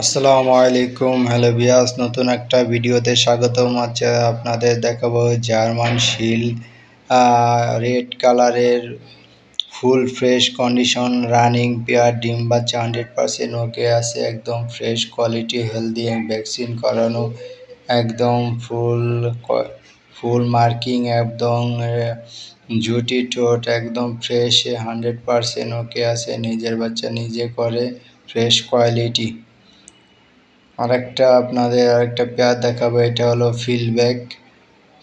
আসসালামু আলাইকুম। হ্যালো বিয়াস নতুন একটা ভিডিওতে স্বাগতম। আছে আপনাদের দেখাবো জার্মান শিল রেড কালারের full fresh condition, running pair, ডিম বাচ্চা হান্ড্রেড পারসেন্ট ওকে আছে, একদম ফ্রেশ কোয়ালিটি, হেলদি, ভ্যাকসিন করানো, একদম ফুল ফুল মার্কিং, একদম জুটি টোট একদম ফ্রেশ, হান্ড্রেড পারসেন্ট ওকে আছে, নিজের বাচ্চা নিজে করে, ফ্রেশ কোয়ালিটি। আরেকটা আপনাদের আরেকটা পেয়ার দেখাবো, এটা হলো ফিলব্যাক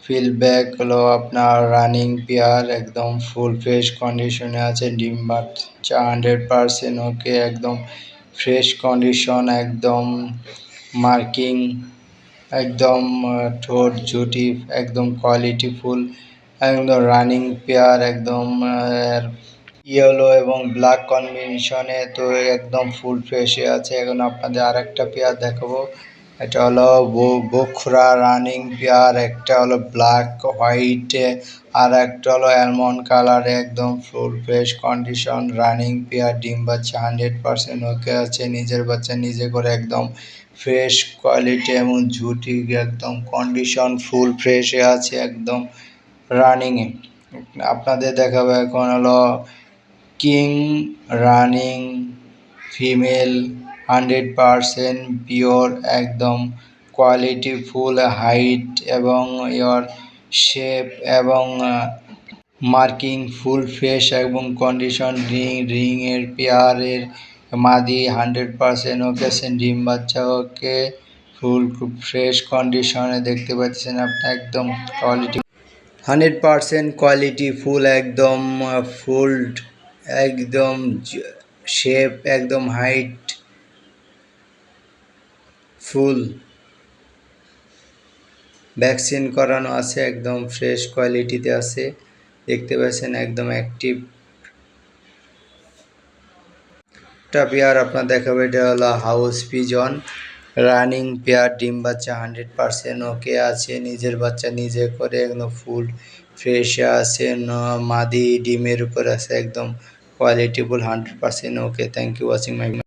ফিলব্যাক হলো আপনার রানিং পেয়ার, একদম ফুল ফ্রেশ কন্ডিশনে আছে, ডিম বাচ্চা হান্ড্রেড পারসেন্ট ওকে একদম ফ্রেশ কন্ডিশন একদম মার্কিং একদম ঠোঁট, জুটি, একদম কোয়ালিটি ফুল একদম রানিং পেয়ার, একদম ইয়েলো এবং ব্ল্যাক কম্বিনেশনে তো একদম ফুল ফ্রেশে আছে। এখন আপনাদের আরেকটা পেয়ার দেখাবো। এটা হলো বখরা রানিং পেয়ার একটা হলো ব্ল্যাক হোয়াইট আর একটা হলো অ্যালমন্ড কালার একদম full fresh condition running pair ডিম বাচ্চা হান্ড্রেড পারসেন্ট ওকে আছে। নিজের বাচ্চা নিজে করে একদম ফ্রেশ কোয়ালিটি এবং ঝুটি একদম কন্ডিশন ফুল ফ্রেশে আছে একদম রানিংয়ে আপনাদের দেখাবো এখন হলো king, running, female, hundred percent, pure, একদম কোয়ালিটি, ফুল হাইট এবং ইয়র শেপ এবং মার্কিং, ফুল ফ্রেশ এবং কন্ডিশন, রিং, রিংয়ের পেয়ারের মাদি, হান্ড্রেড পারসেন্ট, ওকে ডিম বাচ্চা, ওকে, ফুল খুব ফ্রেশ কন্ডিশনে দেখতে পাচ্ছেন আপনি, একদম quality. Hundred percent quality, full একদম ফুলড একদম শেপ একদম হাইট ফুল ভ্যাকসিন করানো আছে, একদম ফ্রেশ কোয়ালিটিতে আছে। দেখতে পাচ্ছেন একদম অ্যাক্টিভ একটা পেয়ার আপনার দেখাবে, এটা হলো হাউস পিজন রানিং পেয়ার, ডিম বাচ্চা হান্ড্রেড পার্সেন্ট ওকে আছে, নিজের বাচ্চা নিজে করে একদম ফুল ফ্রেশ আছে মাদি ডিমের উপর আছে, একদম quality full hundred percent okay. Thank you watching my